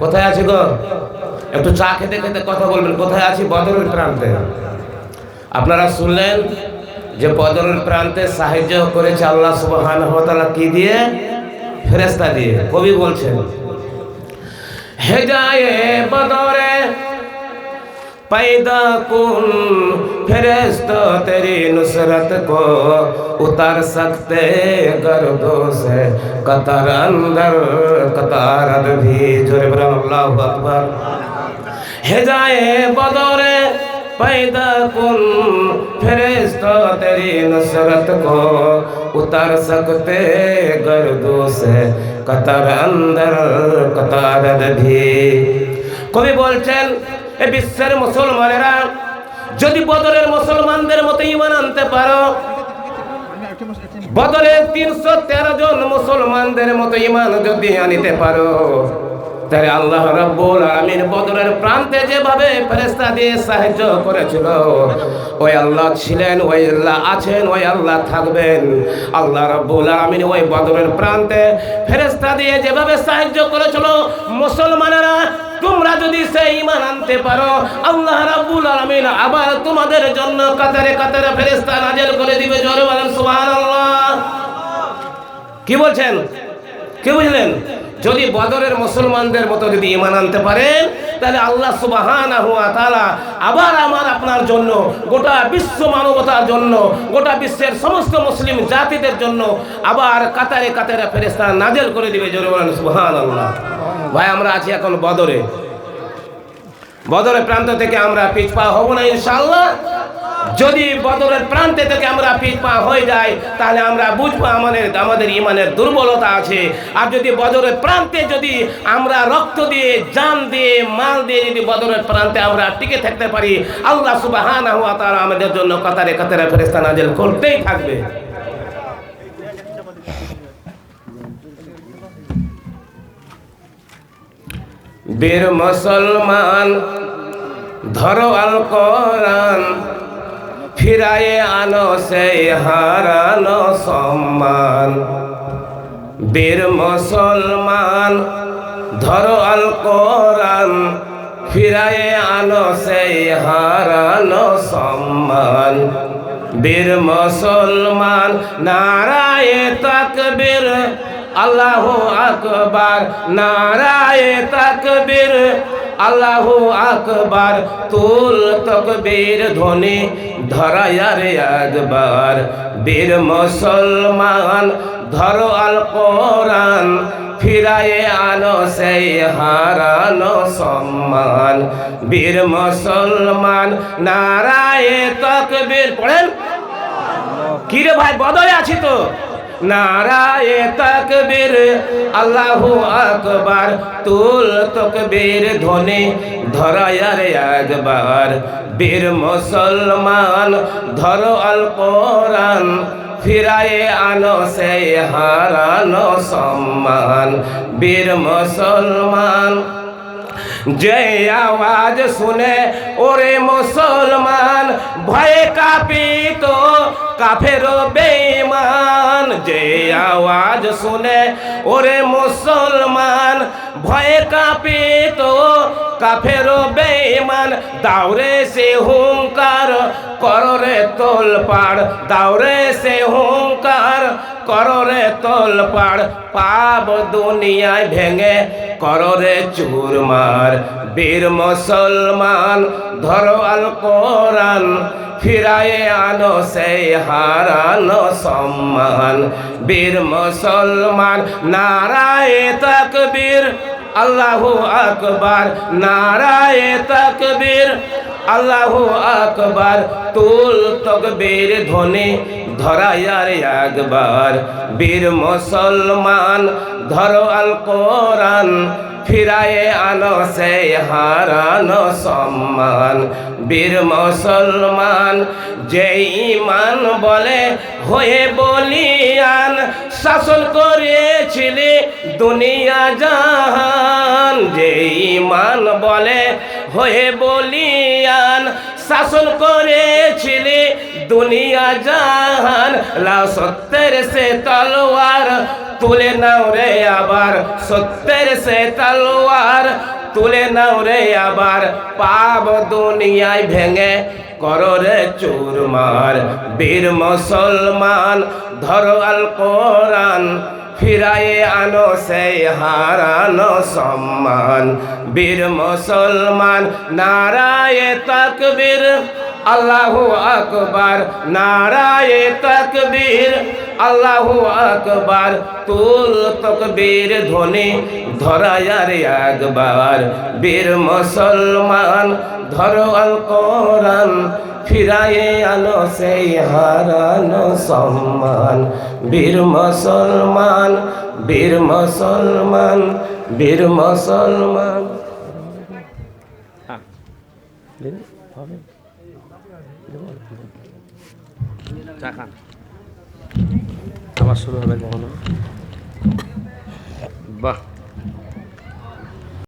কোথায় আছি গো? একটু চা খেতে খেতে কথা বলবেন। কোথায় আছি? বদরের প্রান্তে। আপনারা শুনলেন যে বদরের প্রান্তে সাহায্য করেছে আল্লাহ সুবহান কি দিয়ে? ফেরেস্তা দিয়ে। কবি বলছেন হেজায়ে বদরে पैदा कुन फिरस्तो तेरी नुसरत को उतर सकते गर्दो से कतर अंदर कतारत भी अल्लाह अकबर हेजाए बदौरे पैदा कुन फिरस्तो तेरी नुसरत को उतर सकते गर्दो से कतर अंदर कतारत भी कवि बोलचन এ বিশ্বের মুসলমানেরা, যদি বদরের মুসলমানদের মতো ইমান আনতে পারো, বদরের তিনশো তেরো জন মুসলমানদের মতো ইমান যদি আনিতে পারো, তাহলে আল্লাহ রাব্বুল আলামিন বদরের প্রান্তে যেভাবে ফেরেশতা দিয়ে সাহায্য করেছিল, ওই আল্লাহ ছিলেন, ওই আল্লাহ আছেন, ওই আল্লাহ থাকবেন। আল্লাহ রাব্বুল আলামিন ওই বদরের প্রান্তে ফেরেশতা দিয়ে যেভাবে সাহায্য করেছিল, মুসলমানেরা তোমরা যদি সেই ইমান আনতে পারো, আল্লাহ রাব্বুল আলামিন আবার তোমাদের জন্য কাতারে কাতারে ফেরেশতা নাজেল করে দিবে জোরে বলেন, সুবহানাল্লাহ। কি বলছেন? কি বুঝলেন? যদি বদরের মুসলমানদের মতো যদি ইমান আনতে পারেন তাহলে আল্লাহ তাআলা আবার আমার আপনার জন্য, গোটা বিশ্ব মানবতার জন্য, গোটা বিশ্বের সমস্ত মুসলিম জাতিদের জন্য আবার কাতারে কাতারে ফেরেশতা নাজেল করে দিবে জোরে বলেন, সুবহানাল্লাহ। ভাই, আমরা আছি এখন বদরে। বদরের প্রান্ত থেকে আমরা পিছপা হব না, ইনশাআল্লাহ। যদি বদরের প্রান্তে থেকে আমরা পিছপা হয়ে যাই, তাহলে আমরা বুঝব আমাদের আমাদের ইমানের দুর্বলতা আছে। আর যদি বদরের প্রান্তে যদি আমরা রক্ত দিয়ে, জান দিয়ে, মাল দিয়ে যদি বদরের প্রান্তে আমরা টিকে থাকতে পারি, আল্লাহ তাআলা আমাদের জন্য কাতারে কাতারে ফেরেশতা নাজিল করতেই থাকবে। বীর মুসলমান, ধরো আল কোরআন, ফিরায়ে আনো সেই হারানো সম্মান। বীর মুসলমান, ধরো আল কোরআন, ফিরায়ে আনো সেই হারানো সম্মান। বীর মুসলমান, নারায়ে তাকবীর আল্লাহ আকবার, নারায়ে তাকবীর। আল্লাহ আকবার, তুল তকবীর ধ্বনি ধরায়ার একবার বীর মুসলমান, ধরো আল কোরআন, ফিরায়ে আনো সেই হারানো সম্মান। বীর মুসলমান, নারায়ে তকবীর। পড়েন? কিরে ভাই, বদলে আছি তো। নারায়ে তাকবীর, আল্লাহু আকবার, তুল তকবীর ধ্বনি ধরায়ার একবার। বীর মুসলমান, ধরো আল কোরআন, ফিরায়ে আনো সেই হারানো সম্মান। বীর মুসলমান, যে আওয়াজ শুনে, ওরে মুসলমান, ভয়ে কাঁপিত কাফের বেমান যে আওয়াজ শুনে ওরে মুসলমান ভয়ে কাঁপিত। কাফের বেঈমান দাউরে সে হুঙ্কার কররে তোল পাড় দাউরে সে হুঙ্কার কররে তোল পাড় পাপ দুনিয়ায় ভেঙে কররে চুরমার। বীর মুসলমান, ধরো আল কোরআন। ফিরায়ে আনো সেই হারানো সম্মান। বীর মুসলমান, নারায়ে তাকবীর। আল্লাহু আকবার, নারায় তকবীর। আল্লাহ আকবার, তুল তকবীর ধনে ধরায়ার একবার। বীর মুসলমান, ধরো আল কোরআন। ফিরায়ে আনো সেই হারানো সম্মান। বীর মুসলমান যে ইমান বলে, হয়ে বলিয়ান, শাসন করেছিলি দুনিয়া জাহান। যে ইমান বলে, হয়ে বলিয়ান, শাসন করেছিলি দুনিয়া জাহান। লা সত্তর সে তলোয়ার তুলে নাও রে আবার সত্যের সে তলোয়ার। তুলে নাও রে আবার পাব দুনিয়ায় ভেঙে করো রে চুরমার। বীর মুসলমান, ধরো আল কোরআন, ফিরায়ে আনো সেই হারানো সম্মান। বীর মুসলমান, নারায়ে তাকবীর। আল্লাহু আকবার নারায়ে তাকবীর। আল্লাহু আকবার তুল তকবীর ধ্বনি ধরায়ার একবার। বীর মুসলমান ধরো আল কোরআন ফিরায়ে আনো সেই হারানো সম্মান। বীর মুসলমান বীর মুসলমান বীর মুসলমান। চা খান। আবার শুরু হবে কখনো? বাহ।